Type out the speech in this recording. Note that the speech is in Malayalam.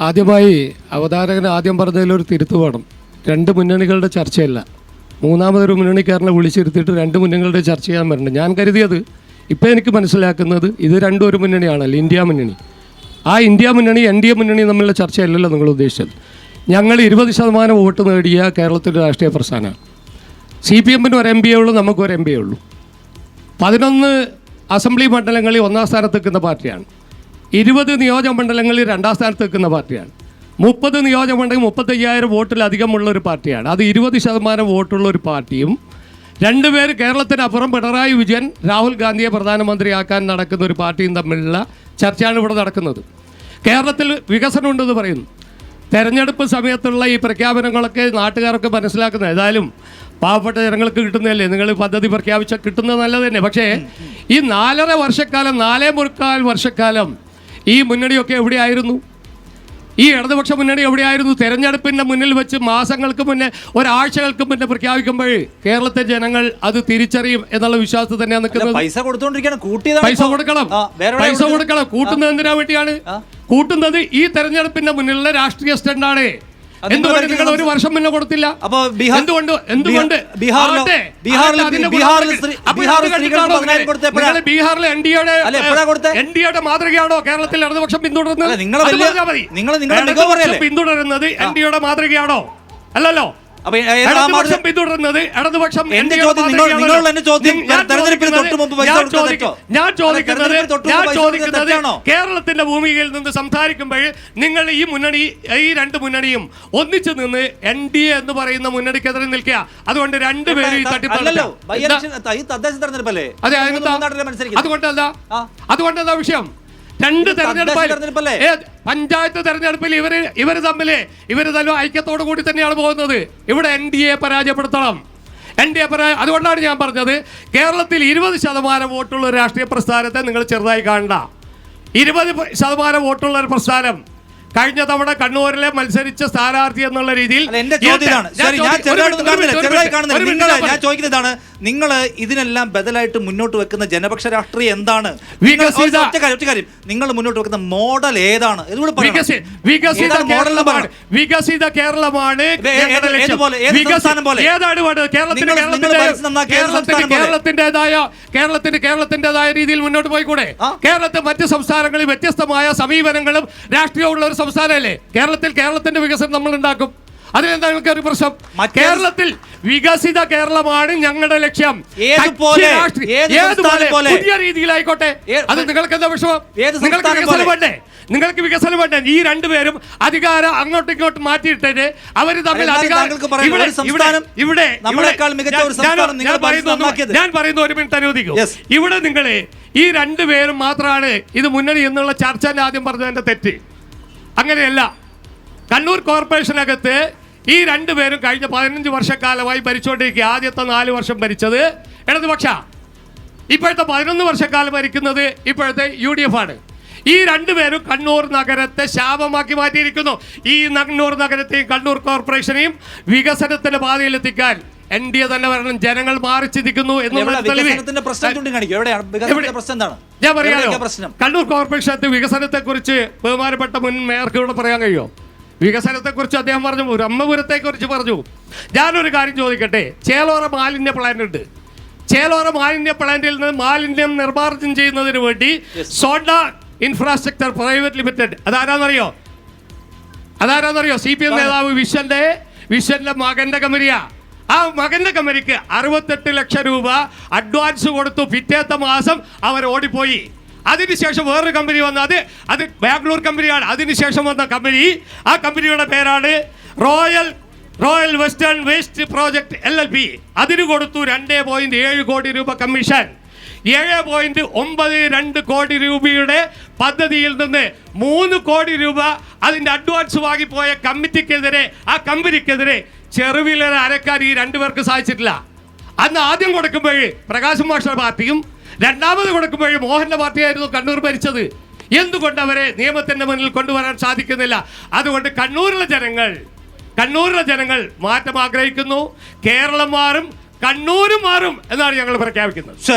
ആദ്യമായി അവതാരകൻ ആദ്യം പറഞ്ഞതിലൊരു തിരുത്തു വേണം. രണ്ട് മുന്നണികളുടെ ചർച്ചയല്ല. മൂന്നാമതൊരു മുന്നണിക്കാരനെ വിളിച്ചിരുത്തിയിട്ട് രണ്ട് മുന്നണികളുടെ ചർച്ച ചെയ്യാൻ വരണ്ട. ഞാൻ കരുതിയത് ഇപ്പം എനിക്ക് മനസ്സിലാക്കുന്നത് ഇത് രണ്ടും ഒരു മുന്നണിയാണല്ലോ ഇന്ത്യ മുന്നണി. ആ ഇന്ത്യ മുന്നണി എൻ ഡി എ മുന്നണി തമ്മിലുള്ള ചർച്ചയല്ലല്ലോ നിങ്ങൾ ഉദ്ദേശിച്ചത്. ഞങ്ങൾ ഇരുപത് ശതമാനം വോട്ട് നേടിയ കേരളത്തിന്റെ രാഷ്ട്രീയ പ്രസ്ഥാനമാണ്. സി പി എമ്മിന് ഒരു എം പി ഉള്ളൂ നമുക്കൊരു എം പി ഉള്ളൂ. പതിനൊന്ന് അസംബ്ലി മണ്ഡലങ്ങളിൽ ഒന്നാം സ്ഥാനത്ത് നിൽക്കുന്ന പാർട്ടിയാണ്. ഇരുപത് നിയോജക മണ്ഡലങ്ങളിൽ രണ്ടാം സ്ഥാനത്ത് നിൽക്കുന്ന പാർട്ടിയാണ്. മുപ്പത് നിയോജക മണ്ഡലം മുപ്പത്തയ്യായിരം വോട്ടിലധികമുള്ള ഒരു പാർട്ടിയാണ്. അത് ഇരുപത് ശതമാനം വോട്ടുള്ള ഒരു പാർട്ടിയും രണ്ടുപേർ കേരളത്തിനപ്പുറം പിണറായി വിജയൻ രാഹുൽ ഗാന്ധിയെ പ്രധാനമന്ത്രിയാക്കാൻ നടക്കുന്ന ഒരു പാർട്ടിയും തമ്മിലുള്ള ചർച്ചയാണ് ഇവിടെ നടക്കുന്നത്. കേരളത്തിൽ വികസനമുണ്ടെന്ന് പറയുന്നു. തെരഞ്ഞെടുപ്പ് സമയത്തുള്ള ഈ പ്രഖ്യാപനങ്ങളൊക്കെ നാട്ടുകാരൊക്കെ മനസ്സിലാക്കുന്നത്. ഏതായാലും പാവപ്പെട്ട ജനങ്ങൾക്ക് കിട്ടുന്നതല്ലേ? നിങ്ങൾ പദ്ധതി പ്രഖ്യാപിച്ച കിട്ടുന്നത് നല്ലത് തന്നെ. പക്ഷേ ഈ നാലര വർഷക്കാലം നാലേ മുക്കാൽ വർഷക്കാലം ഈ മുന്നണിയൊക്കെ എവിടെയായിരുന്നു? ഈ ഇടതുപക്ഷ മുന്നണി എവിടെയായിരുന്നു? തെരഞ്ഞെടുപ്പിന്റെ മുന്നിൽ വെച്ച് മാസങ്ങൾക്ക് മുന്നേ ഒരാഴ്ചകൾക്ക് മുന്നേ പ്രഖ്യാപിക്കുമ്പോൾ കേരളത്തെ ജനങ്ങൾ അത് തിരിച്ചറിയും എന്നുള്ള വിശ്വാസത്തിൽ തന്നെയാണ് നിൽക്കുന്നത്. പൈസ കൊടുത്തോണ്ടിരിക്കണം പൈസ കൊടുക്കണം. പൈസ? കൊടുക്കണം. കൂട്ടുന്നത് എന്തിനാ വേണ്ടിയാണ്? കൂട്ടുന്നത് ഈ തെരഞ്ഞെടുപ്പിന്റെ മുന്നിലുള്ള രാഷ്ട്രീയ സ്റ്റണ്ടാണ്. എന്തുകൊണ്ട് നിങ്ങൾ ഒരു വർഷം മുന്നേ കൊടുത്തില്ല? അപ്പൊ ബീഹാർ- എന്തുകൊണ്ട് എന്തുകൊണ്ട്? ബീഹാറിലെ ബീഹാറിലോ- ബീഹാറിലെ എൻ ഡി എയുടെ? എൻ ഡി എയുടെ മാതൃകയാണോ കേരളത്തിൽ ഇടതുപക്ഷം പിന്തുടരുന്നത്? നിങ്ങൾ? പിന്തുടരുന്നത് എൻ ഡി എയുടെ മാതൃകയാണോ? അല്ലല്ലോ. പിന്തുടരുന്നത് ഇടതുപക്ഷം എന്റെ ചോദ്യം നിങ്ങൾ- എന്റെ ചോദ്യം ഞാൻ തെരഞ്ഞെടുപ്പിന് ചോദിക്കുന്നത് തൊട്ട് മുമ്പ് ഞാൻ ചോദിക്കുന്നത് ഞാൻ? കേരളത്തിന്റെ ഭൂമിയിൽ നിന്ന് സംസാരിക്കുമ്പോൾ നിങ്ങൾ ഈ മുന്നണി ഈ രണ്ട് മുന്നണിയും ഒന്നിച്ചു നിന്ന് എൻ ഡി എ എന്ന് പറയുന്ന മുന്നണിക്കെതിരെ നിൽക്കുക. അതുകൊണ്ട് രണ്ടുപേരും ഈ തദ്ദേശ തെരഞ്ഞെടുപ്പല്ലേ? അതെ. അതുകൊണ്ടല്ല ആ. വിഷയം? രണ്ട് തെരഞ്ഞെടുപ്പല്ലേ? പഞ്ചായത്ത് തെരഞ്ഞെടുപ്പിൽ ഇവർ ഇവർ തമ്മിൽ ഇവർ തമ്മിൽ ഐക്യത്തോടു കൂടി തന്നെയാണ് പോകുന്നത്. ഇവിടെ എൻ ഡി എ പരാജയപ്പെടുത്തണം. എൻ ഡി എ പരാജയം അതുകൊണ്ടാണ് ഞാൻ പറഞ്ഞത് കേരളത്തിൽ ഇരുപത് ശതമാനം വോട്ടുള്ള ഒരു രാഷ്ട്രീയ പ്രസ്ഥാനത്തെ നിങ്ങൾ ചെറുതായി കാണണ്ട. ഇരുപത് ശതമാനം വോട്ടുള്ള ഒരു പ്രസ്ഥാനം കഴിഞ്ഞ തവണ കണ്ണൂരിലെ മത്സരിച്ച സ്ഥാനാർത്ഥി എന്നുള്ള രീതിയിൽ എന്റെ ഞാൻ ചോദി- നിങ്ങൾ ഇതിനെല്ലാം ബദലായിട്ട് മുന്നോട്ട് വെക്കുന്ന ജനപക്ഷ രാഷ്ട്രീയം എന്താണ്? നിങ്ങൾ- കാര്യം മുന്നോട്ട് വെക്കുന്ന മോഡൽ ഏതാണ്? വികസിത കേരളമാണ്. കേരളത്തിന്റേതായ കേരളത്തിന്റെ? കേരളത്തിന്റേതായ രീതിയിൽ മുന്നോട്ട് പോയിക്കൂടെ? കേരളത്തെ മറ്റ് സംസ്ഥാനങ്ങളിൽ വ്യത്യസ്തമായ സമീപനങ്ങളും രാഷ്ട്രീയമുള്ള ഒരു സംസ്ഥാനമല്ലേ? കേരളത്തിൽ കേരളത്തിന്റെ വികസനം നമ്മൾ ഉണ്ടാക്കും. അതിനെന്താ നിങ്ങൾക്ക് ഒരു പ്രശ്നം? കേരളത്തിൽ വികസിത കേരളമാണ് ഞങ്ങളുടെ ലക്ഷ്യം? പുതിയ രീതിയിലായിക്കോട്ടെ. അത് നിങ്ങൾക്ക് എന്താ വിഷമം നിങ്ങൾക്ക് വികസനം? വേണ്ടേ? നിങ്ങൾക്ക് വികസനം വേണ്ടേ? ഈ രണ്ടുപേരും അധികാരം അങ്ങോട്ടും ഇങ്ങോട്ടും മാറ്റിയിട്ടേ അവർ തമ്മിൽ ഇവിടെ ഞാൻ- പറയുന്ന ഒരു മിനിറ്റ് അനുവദിക്കും. ഇവിടെ നിങ്ങൾ ഈ രണ്ടുപേരും മാത്രമാണ് ഇത് മുന്നണി എന്നുള്ള ചർച്ച ആദ്യം പറഞ്ഞതിന്റെ തെറ്റ്. അങ്ങനെയല്ല. കണ്ണൂർ കോർപ്പറേഷനകത്ത് ഈ രണ്ടുപേരും കഴിഞ്ഞ പതിനഞ്ച് വർഷക്കാലമായി ഭരിച്ചുകൊണ്ടിരിക്കുക ആദ്യത്തെ നാല് വർഷം ഭരിച്ചത് ഇടതുപക്ഷ ഇപ്പോഴത്തെ പതിനൊന്ന് വർഷക്കാലം ഭരിക്കുന്നത് ഇപ്പോഴത്തെ യു ഡി എഫ് ആണ്. ഈ രണ്ടുപേരും കണ്ണൂർ നഗരത്തെ ശാപമാക്കി മാറ്റിയിരിക്കുന്നു. ഈ കണ്ണൂർ നഗരത്തെയും കണ്ണൂർ കോർപ്പറേഷനെയും വികസനത്തിന്റെ പാതയിലെത്തിക്കാൻ എൻ ഡി എ തന്നെ വരണം. ജനങ്ങൾ മാറി ചിന്തിക്കുന്നു ഞാൻ പറയാമോ കണ്ണൂർ കോർപ്പറേഷനത്തെ വികസനത്തെ കുറിച്ച് ബഹുമാനപ്പെട്ട മുൻ മേയർക്ക് ഇവിടെ പറയാൻ കഴിയുമോ? വികസനത്തെ കുറിച്ച് അദ്ദേഹം പറഞ്ഞു ബ്രഹ്മപുരത്തെ കുറിച്ച് പറഞ്ഞു. ഞാനൊരു കാര്യം ചോദിക്കട്ടെ? ചേലോറ മാലിന്യ പ്ലാന്റ് ഉണ്ട്. ചേലോറ മാലിന്യ പ്ലാന്റിൽ നിന്ന് മാലിന്യം നിർമ്മാർജനം ചെയ്യുന്നതിന് വേണ്ടി സോഡ ഇൻഫ്രാസ്ട്രക്ചർ പ്രൈവറ്റ് ലിമിറ്റഡ് അതാരാന്നറിയോ? അതാരാന്നറിയോ? സി പി എം നേതാവ് വിശ്വന്റെ വിശ്വന്റെ മകന്റെ കമ്പനിയാ ആ മകന്റെ കമ്പനിക്ക് അറുപത്തെട്ട് ലക്ഷം രൂപ അഡ്വാൻസ് കൊടുത്തു. പിറ്റേത്തെ മാസം അവർ ഓടിപ്പോയി അതിനുശേഷം വേറൊരു കമ്പനി വന്നു. അത് അത് ബാംഗ്ലൂർ കമ്പനിയാണ് അതിനുശേഷം വന്ന കമ്പനി ആ കമ്പനിയുടെ പേരാണ് royal royal western waste project L L P അതിന് കൊടുത്തു രണ്ട് പോയിന്റ് ഏഴ് കോടി രൂപ കമ്മീഷൻ ഏഴ് പോയിന്റ് ഒമ്പത് രണ്ട് കോടി രൂപയുടെ പദ്ധതിയിൽ നിന്ന് മൂന്ന് കോടി രൂപ അതിന്റെ അഡ്വാൻസ് വാങ്ങിപ്പോയ കമ്മിറ്റിക്കെതിരെ ആ കമ്പനിക്കെതിരെ ചെറുവിലെ അരക്കാൻ ഈ രണ്ടുപേർക്ക് സാധിച്ചിട്ടില്ല. അന്ന് ആദ്യം കൊടുക്കുമ്പോൾ പ്രകാശ് മാഷ പാർട്ടിയും രണ്ടാമത് കൊടുക്കുമ്പോഴും മോഹന്റെ പാർട്ടിയായിരുന്നു കണ്ണൂർ ഭരിച്ചത്. എന്തുകൊണ്ട് അവരെ നിയമത്തിന്റെ മുന്നിൽ കൊണ്ടുവരാൻ സാധിക്കുന്നില്ല? അതുകൊണ്ട് കണ്ണൂരിലെ ജനങ്ങൾ കണ്ണൂരിലെ ജനങ്ങൾ മാറ്റം ആഗ്രഹിക്കുന്നു. കേരളം മാറും കണ്ണൂരും മാറും എന്നാണ് ഞങ്ങൾ പ്രഖ്യാപിക്കുന്നത്. ശരി